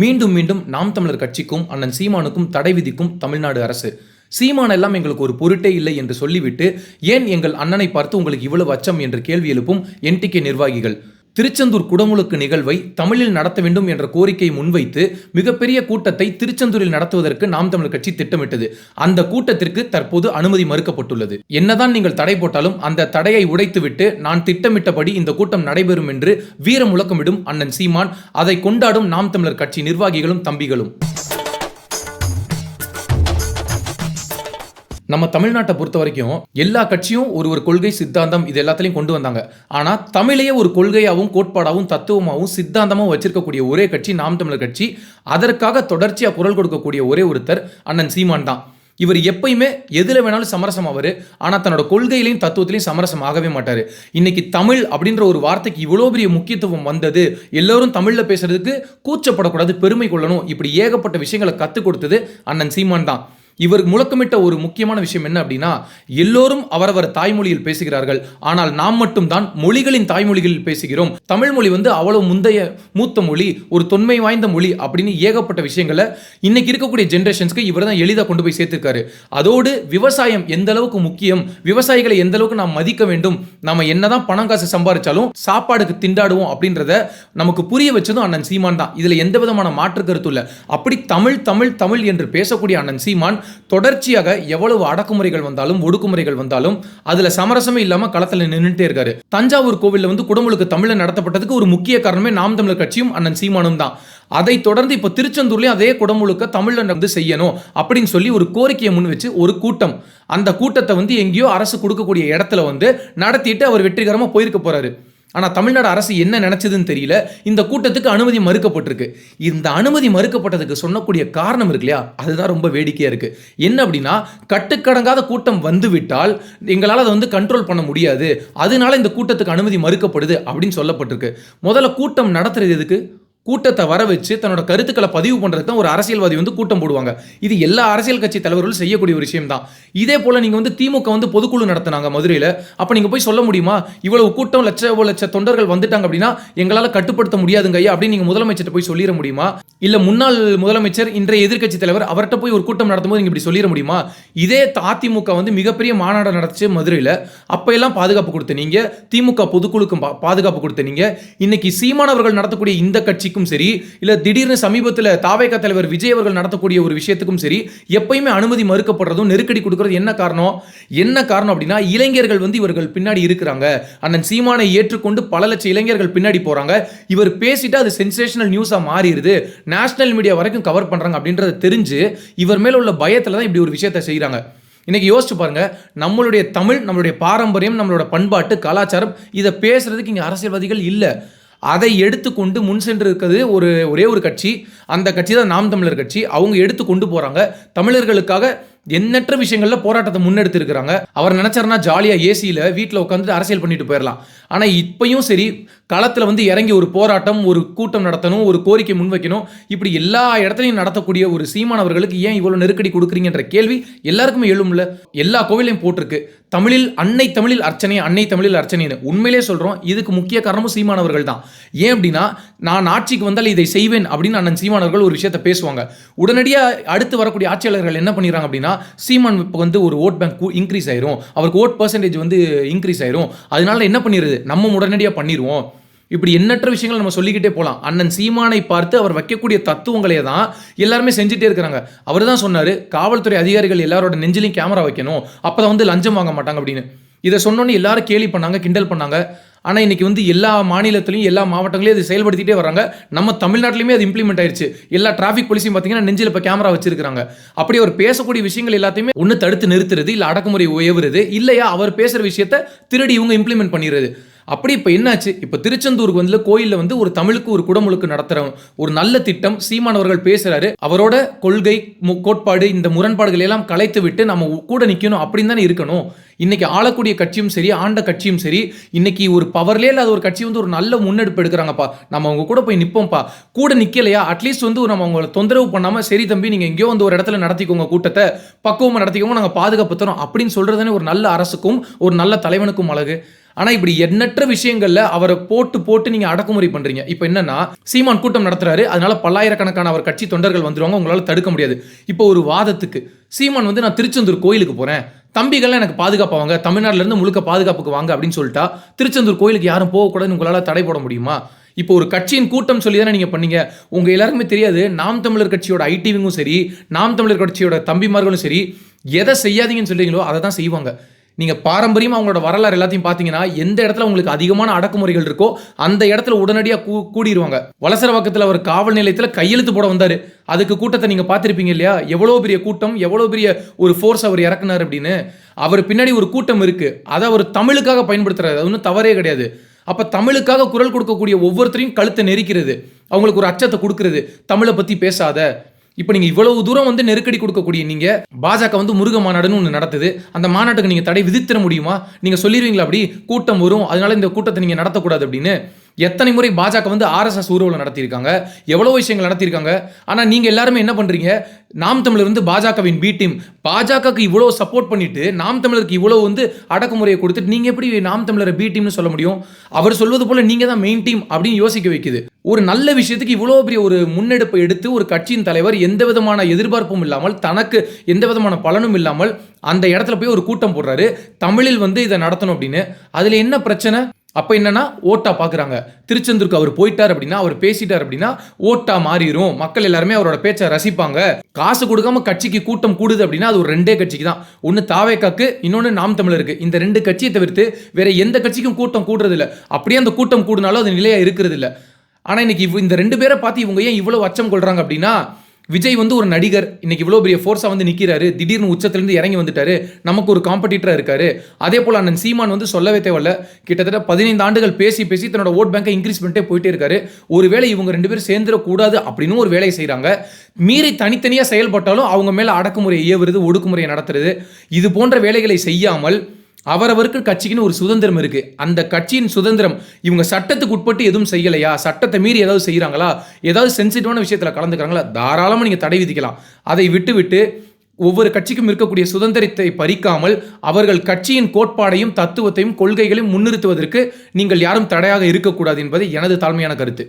மீண்டும் மீண்டும் நாம் தமிழர் கட்சிக்கும் அண்ணன் சீமானுக்கும் தடை விதிக்கும் தமிழ்நாடு அரசு. சீமான் எல்லாம் எங்களுக்கு ஒரு பொருட்டே இல்லை என்று சொல்லிவிட்டு ஏன் எங்கள் அண்ணனை பார்த்து உங்களுக்கு இவ்வளவு அச்சம் என்று கேள்வி எழுப்பும் என்டிகே நிர்வாகிகள்? திருச்செந்தூர் குடமுழுக்கு நிகழ்வை தமிழில் நடத்த வேண்டும் என்ற கோரிக்கையை முன்வைத்து மிகப்பெரிய கூட்டத்தை திருச்செந்தூரில் நடத்துவதற்கு நாம் தமிழர் கட்சி திட்டமிட்டது. அந்த கூட்டத்திற்கு தற்போது அனுமதி மறுக்கப்பட்டுள்ளது. என்னதான் நீங்கள் தடை போட்டாலும் அந்த தடையை உடைத்துவிட்டு நான் திட்டமிட்டபடி இந்த கூட்டம் நடைபெறும் என்று வீர முழக்கமிடும் அண்ணன் சீமான் அதை கொண்டாடும் நாம் தமிழர் கட்சி நிர்வாகிகளும் தம்பிகளும். நம்ம தமிழ்நாட்டை பொறுத்த வரைக்கும் எல்லா கட்சியும் ஒரு ஒரு கொள்கை சித்தாந்தம் இது எல்லாத்துலையும் கொண்டு வந்தாங்க. ஆனால் தமிழையே ஒரு கொள்கையாகவும் கோட்பாடாகவும் தத்துவமாகவும் சித்தாந்தமாகவும் வச்சிருக்கக்கூடிய ஒரே கட்சி நாம் தமிழர் கட்சி. அதற்காக தொடர்ச்சியாக குரல் கொடுக்கக்கூடிய ஒரே ஒருத்தர் அண்ணன் சீமான் தான். இவர் எப்பயுமே எதில் வேணாலும் சமரசம் ஆவார் ஆனால் தன்னோட கொள்கையிலையும் தத்துவத்திலையும் சமரசம் ஆகவே மாட்டார். இன்னைக்கு தமிழ் அப்படின்ற ஒரு வார்த்தைக்கு இவ்வளோ பெரிய முக்கியத்துவம் வந்தது எல்லோரும் தமிழில் பேசுறதுக்கு கூச்சப்படக்கூடாது பெருமை கொள்ளணும். இப்படி ஏகப்பட்ட விஷயங்களை கற்றுக் கொடுத்தது அண்ணன் சீமான் தான். இவர் முழக்கமிட்ட ஒரு முக்கியமான விஷயம் என்ன அப்படின்னா எல்லோரும் அவரவர் தாய்மொழியில் பேசுகிறார்கள். ஆனால் நாம் மட்டும்தான் மொழிகளின் தாய்மொழிகளில் பேசுகிறோம். தமிழ் மொழி வந்து அவ்வளவு முந்தைய மூத்த மொழி ஒரு தொன்மை வாய்ந்த மொழி அப்படின்னு ஏகப்பட்ட விஷயங்களை இன்னைக்கு இருக்கக்கூடிய ஜென்ரேஷன்ஸ்க்கு இவர் தான் எளிதாக கொண்டு போய் சேர்த்திருக்காரு. அதோடு விவசாயம் எந்த அளவுக்கு முக்கியம் விவசாயிகளை எந்த அளவுக்கு நாம் மதிக்க வேண்டும் நம்ம என்னதான் பணம் காசு சம்பாதிச்சாலும் சாப்பாடுக்கு திண்டாடுவோம் அப்படின்றத நமக்கு புரிய வச்சதும் அண்ணன் சீமான் தான். இதுல எந்த விதமான மாற்று கருத்து இல்லை. அப்படி தமிழ் தமிழ் தமிழ் என்று பேசக்கூடிய அண்ணன் சீமான் தொடர்ச்சியாக எவ்வளவு அடக்குமுறைகள் வந்தாலும் ஒடுக்குமுறைகள் வந்தாலும் அதுல சமரசமே இல்லாம களத்துல நின்றுட்டே இருக்காரு. தஞ்சாவூர் கோவில்ல வந்து குடமுழுக்கு தமிழில் நடத்தப்பட்டதுக்கு ஒரு முக்கிய காரணமே நாம் தமிழர் கட்சியும் அண்ணன் சீமானும் தான். அதை தொடர்ந்து இப்போ திருச்செந்தூர்லயும் அதே குடமுழுக்க தமிழ்ல வந்து செய்யணும் அப்படின்னு சொல்லி ஒரு கோரிக்கையை முன் வச்சு ஒரு கூட்டம். அந்த கூட்டத்தை வந்து எங்கேயோ அரசு கொடுக்கக்கூடிய இடத்துல வந்து நடத்திட்டு அவர் வெற்றிகரமா போயிருக்க போறாரு. ஆனால் தமிழ்நாடு அரசு என்ன நினச்சதுன்னு தெரியல. இந்த கூட்டத்துக்கு அனுமதி மறுக்கப்பட்டிருக்கு. இந்த அனுமதி மறுக்கப்பட்டதுக்கு சொன்னக்கூடிய காரணம் இருக்கு இல்லையா? அதுதான் ரொம்ப வேடிக்கையாக இருக்குது என்ன அப்படின்னா கட்டுக்கடங்காத கூட்டம் வந்துவிட்டால் எங்களால் அதை வந்து கண்ட்ரோல் பண்ண முடியாது. அதனால இந்த கூட்டத்துக்கு அனுமதி மறுக்கப்படுது அப்படின்னு சொல்லப்பட்டிருக்கு. முதல்ல கூட்டம் நடத்துறது எதுக்கு? கூட்டத்தை வர வச்சு தன்னோட கருத்துக்களை பதிவு பண்ணுறதுக்கு தான் ஒரு அரசியல்வாதி வந்து கூட்டம் போடுவாங்க. இது எல்லா அரசியல் கட்சி தலைவர்களும் செய்யக்கூடிய ஒரு விஷயம் தான். இதே போல் நீங்கள் வந்து திமுக வந்து பொதுக்குழு நடத்தினாங்க மதுரையில். அப்போ நீங்கள் போய் சொல்ல முடியுமா? இவ்வளவு கூட்டம் லட்ச லட்ச தொண்டர்கள் வந்துட்டாங்க அப்படின்னா எங்களால் கட்டுப்படுத்த முடியாதுங்க ஐயா அப்படின்னு நீங்கள் முதலமைச்சர்கிட்ட போய் சொல்லிட முடியுமா? இல்லை முன்னாள் முதலமைச்சர் இன்றைய எதிர்க்கட்சி தலைவர் அவர்கிட்ட போய் ஒரு கூட்டம் நடத்தும்போது நீங்கள் இப்படி சொல்லிட முடியுமா? இதே அதிமுக வந்து மிகப்பெரிய மாநாடு நடத்துச்சு மதுரையில். அப்போ எல்லாம் பாதுகாப்பு கொடுத்த நீங்கள் திமுக பொதுக்குழுக்கும் பா- பாதுகாப்பு கொடுத்த நீங்கள் இன்னைக்கு சீமானவர்கள் நடத்தக்கூடிய இந்த கட்சிக்கு கட்சிக்கும் சரி இல்லை திடீர்னு சமீபத்தில் தாவேக தலைவர் விஜய் அவர்கள் நடத்தக்கூடிய ஒரு விஷயத்துக்கும் சரி எப்பயுமே அனுமதி மறுக்கப்படுறதும் நெருக்கடி கொடுக்கறது என்ன காரணம்? என்ன காரணம் அப்படின்னா இளைஞர்கள் வந்து இவர்கள் பின்னாடி இருக்கிறாங்க. அண்ணன் சீமானை ஏற்றுக்கொண்டு பல லட்சம் இளைஞர்கள் பின்னாடி போறாங்க. இவர் பேசிட்டு அது சென்சேஷனல் நியூஸா மாறிடுது. நேஷனல் மீடியா வரைக்கும் கவர் பண்றாங்க அப்படின்றத தெரிஞ்சு இவர் மேல உள்ள பயத்துல தான் இப்படி ஒரு விஷயத்தை செய்கிறாங்க இன்னைக்கு யோசிச்சு பாருங்க நம்மளுடைய தமிழ் நம்மளுடைய பாரம்பரியம் நம்மளோட பண்பாட்டு கலாச்சாரம் இதை பேசுறதுக்கு இங்கே அரசியல்வாதிகள் இல்லை. அதை எடுத்துக்கொண்டு முன் சென்று இருக்கிறது ஒரு ஒரே ஒரு கட்சி. அந்த கட்சி தான் நாம் தமிழர் கட்சி. அவங்க எடுத்து கொண்டு போகிறாங்க தமிழர்களுக்காக எண்ணற்ற விஷயங்களில் போராட்டத்தை முன்னெடுத்திருக்கிறாங்க. அவர் நினச்சாருன்னா ஜாலியாக ஏசியில் வீட்டில் உட்காந்துட்டு அரசியல் பண்ணிட்டு போயிடலாம் ஆனால் இப்பையும் சரி களத்தில் வந்து இறங்கி ஒரு போராட்டம் ஒரு கூட்டம் நடத்தணும் ஒரு கோரிக்கை முன்வைக்கணும். இப்படி எல்லா இடத்துலையும் நடத்தக்கூடிய ஒரு சீமானவர்களுக்கு ஏன் இவ்வளோ நெருக்கடி கொடுக்குறீங்கன்ற கேள்வி எல்லாருக்குமே எழும்ல. எல்லா கோவிலையும் போட்டிருக்கு. தமிழில் அன்னை தமிழில் அர்ச்சனை அன்னை தமிழில் அர்ச்சனைன்னு. உண்மையிலே சொல்கிறோம் இதுக்கு முக்கிய காரணமும் சீமானவர்கள் தான். ஏன் அப்படின்னா நான் ஆட்சிக்கு வந்தால் இதை செய்வேன் அப்படின்னு அண்ணன் சீமானவர்கள் ஒரு விஷயத்தை பேசுவாங்க. உடனடியாக அடுத்து வரக்கூடிய ஆட்சியாளர்கள் என்ன பண்ணிடுறாங்க அப்படின்னா சீமான் இப்போ வந்து ஒரு ஓட் பேங்க் இன்க்ரீஸ் ஆயிரும். அவருக்கு ஓட் பர்சன்டேஜ் வந்து இன்க்ரீஸ் ஆயிரும். அதனால என்ன பண்ணிடுது நம்ம உடனடியாக பண்ணிடுவோம். இப்படி எண்ணற்ற விஷயங்கள் நம்ம சொல்லிக்கிட்டே போகலாம் அண்ணன் சீமானை பார்த்து அவர் வைக்கக்கூடிய தத்துவங்களே தான் எல்லாருமே செஞ்சுட்டே இருக்கிறாங்க. அவர் தான் சொன்னார் காவல்துறை அதிகாரிகள் எல்லாரோட நெஞ்சிலையும் கேமரா வைக்கணும். அப்போ தான் வந்து லஞ்சம் வாங்க மாட்டாங்க அப்படின்னு. இதை சொன்னோன்னே எல்லாரும் கேலி பண்ணாங்க கிண்டல் பண்ணாங்க. ஆனால் இன்றைக்கி வந்து எல்லா மாநிலத்திலையும் எல்லா மாவட்டங்களையும் இது செயல்படுத்திட்டே வராங்க நம்ம தமிழ்நாட்டிலையுமே அது இம்ப்ளிமெண்ட் ஆயிடுச்சு எல்லா டிராஃபிக் போலீஸையும் பார்த்தீங்கன்னா நெஞ்சில் இப்போ கேமரா வச்சிருக்காங்க அப்படி அவர் பேசக்கூடிய விஷயங்கள் எல்லாத்தையுமே ஒன்று தடுத்து நிறுத்துறது இல்லை அடக்குமுறை உயவுறது இல்லையா? அவர் பேசுகிற விஷயத்த திருடி இவங்க இம்ப்ளிமெண்ட் பண்ணிடுறது. அப்படி இப்போ என்னாச்சு? இப்போ திருச்செந்தூருக்கு வந்து கோயிலில் வந்து ஒரு தமிழுக்கு ஒரு குடமுழுக்கு நடத்துகிற ஒரு நல்ல திட்டம் சீமான் அவர்கள் அவரோட கொள்கை மு- கோட்பாடு இந்த முரண்பாடுகளை எல்லாம் கலைத்து விட்டு நம்ம கூட நிற்கணும் அப்படின்னு தானே இருக்கணும். இன்னைக்கு ஆளக்கூடிய கட்சியும் சரி ஆண்ட கட்சியும் சரி இன்னைக்கு ஒரு பவர்லேயே இல்லாத ஒரு கட்சி வந்து ஒரு நல்ல முன்னெடுப்பு எடுக்கிறாங்கப்பா. நம்ம அவங்க கூட போய் நிற்போம்ப்பா கூட நிற்கலையா அட்லீஸ்ட் வந்து நம்ம அவங்கள தொந்தரவு பண்ணாமல் சரி தம்பி நீங்கள் எங்கேயோ வந்து ஒரு இடத்துல நடத்திக்கோங்க கூட்டத்தை பக்குவமாக நடத்திக்கோங்க நாங்கள் பாதுகாப்பு தரோம் அப்படின்னு சொல்கிறதுனே ஒரு நல்ல அரசுக்கும் ஒரு நல்ல தலைவனுக்கும் அழகு. ஆனால் இப்படி எண்ணற்ற விஷயங்களில் அவரை போட்டு போட்டு நீங்கள் அடக்குமுறை பண்ணுறீங்க இப்போ என்னன்னா சீமான் கூட்டம் நடத்துறாரு அதனால பல்லாயிரக்கணக்கான அவர் கட்சி தொண்டர்கள் வந்துருவாங்க உங்களால் தடுக்க முடியாது. இப்போ ஒரு வாதத்துக்கு சீமான் வந்து நான் திருச்செந்தூர் கோயிலுக்கு போகிறேன் தம்பிகள்லாம் எனக்கு பாதுகாப்பாங்க தமிழ்நாட்டுல இருந்து முழுக்க பாதுகாப்புக்கு வாங்க அப்படின்னு சொல்லிட்டா திருச்செந்தூர் கோயிலுக்கு யாரும் போகக்கூடாதுன்னு உங்களால் தடை போட முடியுமா? இப்போ ஒரு கட்சியின் கூட்டம் சொல்லி தானே நீங்கள் பண்ணீங்க. உங்கள் எல்லாருக்குமே தெரியாது நாம் தமிழர் கட்சியோட ஐடிவிங்கும் சரி நாம் தமிழர் கட்சியோட தம்பிமார்களும் சரி எதை செய்யாதீங்கன்னு சொல்கிறீங்களோ அதை தான் செய்வாங்க. நீங்கள் பாரம்பரியமாக அவங்களோட வரலாறு எல்லாத்தையும் பார்த்தீங்கன்னா எந்த இடத்துல உங்களுக்கு அதிகமான அடக்குமுறைகள் இருக்கோ அந்த இடத்துல உடனடியாக கூ கூடிடுவாங்க வலசரவாக்கத்தில் அவர் காவல் நிலையத்தில் கையெழுத்து போட வந்தார். அதுக்கு கூட்டத்தை நீங்கள் பார்த்துருப்பீங்க இல்லையா? எவ்வளோ பெரிய கூட்டம் எவ்வளோ பெரிய ஒரு ஃபோர்ஸ் அவர் இறக்குனார் அப்படின்னு. அவர் பின்னாடி ஒரு கூட்டம் இருக்குது அதை அவர் தமிழுக்காக பயன்படுத்துகிறார் அது ஒன்றும் தவறே கிடையாது. அப்போ தமிழுக்காக குரல் கொடுக்கக்கூடிய ஒவ்வொருத்தரையும் கழுத்தை நெரிக்கிறது. அவங்களுக்கு ஒரு அச்சத்தை கொடுக்கறது. தமிழை பற்றி பேசாத. இப்போ நீங்கள் இவ்வளவு தூரம் வந்து நெருக்கடி கொடுக்கக்கூடிய நீங்கள் பாஜக வந்து முருக மாநாடுன்னு ஒன்று நடத்துது. அந்த மாநாட்டுக்கு நீங்கள் தடை விதித்திட முடியுமா? நீங்கள் சொல்லிடுவீங்களா அப்படி? கூட்டம் வரும். அதனால இந்த கூட்டத்தை நீங்கள் நடத்தக்கூடாது அப்படின்னு. எத்தனை முறை பாஜக வந்து ஆர்எஸ்எஸ் ஊர்வலம் நடத்தியிருக்காங்க? எவ்வளோ விஷயங்கள் நடத்தியிருக்காங்க? ஆனால் நீங்கள் எல்லாருமே என்ன பண்ணுறீங்க நாம் தமிழர் வந்து பாஜகவின் பி டீம் பாஜகவுக்கு இவ்வளோ சப்போர்ட் பண்ணிட்டு நாம் தமிழருக்கு இவ்வளோ வந்து அடக்குமுறையை கொடுத்துட்டு நீங்கள் எப்படி நாம் தமிழரை பி டீம்னு சொல்ல முடியும்? அவர் சொல்வது போல் நீங்கள் தான் மெயின் டீம் அப்படின்னு யோசிக்க வைக்குது. ஒரு நல்ல விஷயத்துக்கு இவ்வளோ பெரிய ஒரு முன்னெடுப்பை எடுத்து ஒரு கட்சியின் தலைவர் எந்த விதமான எதிர்பார்ப்பும் இல்லாமல் தனக்கு எந்த விதமான பலனும் இல்லாமல் அந்த இடத்துல போய் ஒரு கூட்டம் போடுறாரு. தமிழில் வந்து இதை நடத்தணும் அப்படின்னு. அதில் என்ன பிரச்சனை? அப்போ என்னன்னா ஓட்டா பார்க்குறாங்க திருச்செந்தூருக்கு அவர் போயிட்டார் அப்படின்னா அவர் பேசிட்டார் அப்படின்னா ஓட்டா மாறிடும் மக்கள் எல்லாருமே அவரோட பேச்சை ரசிப்பாங்க. காசு கொடுக்காம கட்சிக்கு கூட்டம் கூடுது அப்படின்னா அது ஒரு ரெண்டே கட்சிக்கு தான் ஒன்று தாவேக்காக்கு இன்னொன்று நாம் தமிழருக்கு. இந்த ரெண்டு கட்சியை தவிர்த்து வேற எந்த கட்சிக்கும் கூட்டம் கூடுறதில்ல. அப்படியே அந்த கூட்டம் கூடுனாலும் அது நிலையாக இருக்கிறது இல்லை ஆனால் இன்னைக்கு இவ்- இந்த ரெண்டு பேரை பார்த்து இவங்க ஏன் இவ்வளோ அச்சம் கொள்கிறாங்க அப்படின்னா விஜய் வந்து ஒரு நடிகர். இன்னைக்கு இவ்வளோ பெரிய ஃபோர்ஸாக வந்து நிற்கிறாரு திடீர்னு உச்சத்துலேருந்து இறங்கி வந்துட்டாரு. நமக்கு ஒரு காம்படிட்டராக இருக்காரு. அதே போல் அண்ணன் சீமான் வந்து சொல்லவே தேவையில்ல. கிட்டத்தட்ட பதினைந்து ஆண்டுகள் பேசி பேசி தன்னோட ஓட் பேங்கை இன்க்ரீஸ் பண்ணிட்டே போயிட்டே இருக்காரு. ஒருவேளை இவங்க ரெண்டு பேரும் சேர்ந்துடக்கூடாது அப்படின்னு ஒரு வேலையை செய்கிறாங்க மீறி தனித்தனியாக செயல்பட்டாலும் அவங்க மேலே அடக்குமுறை ஏவுறது ஒடுக்குமுறையை நடத்துறது இது போன்ற வேலைகளை செய்யாமல் அவரவருக்கு கட்சிக்குன்னு ஒரு சுதந்திரம் இருக்கு. அந்த கட்சியின் சுதந்திரம் இவங்க சட்டத்துக்கு உட்பட்டு எதுவும் செய்யலையா? சட்டத்தை மீறி ஏதாவது செய்கிறாங்களா ஏதாவது சென்சிட்டிவான விஷயத்தில் கலந்துக்கிறாங்களா? தாராளமாக நீங்கள் தடை விதிக்கலாம். அதை விட்டுவிட்டு ஒவ்வொரு கட்சிக்கும் இருக்கக்கூடிய சுதந்திரத்தை பறிக்காமல் அவர்கள் கட்சியின் கோட்பாடையும் தத்துவத்தையும் கொள்கைகளையும் முன்னிறுத்துவதற்கு நீங்கள் யாரும் தடையாக இருக்கக்கூடாது என்பது எனது தாழ்மையான கருத்து.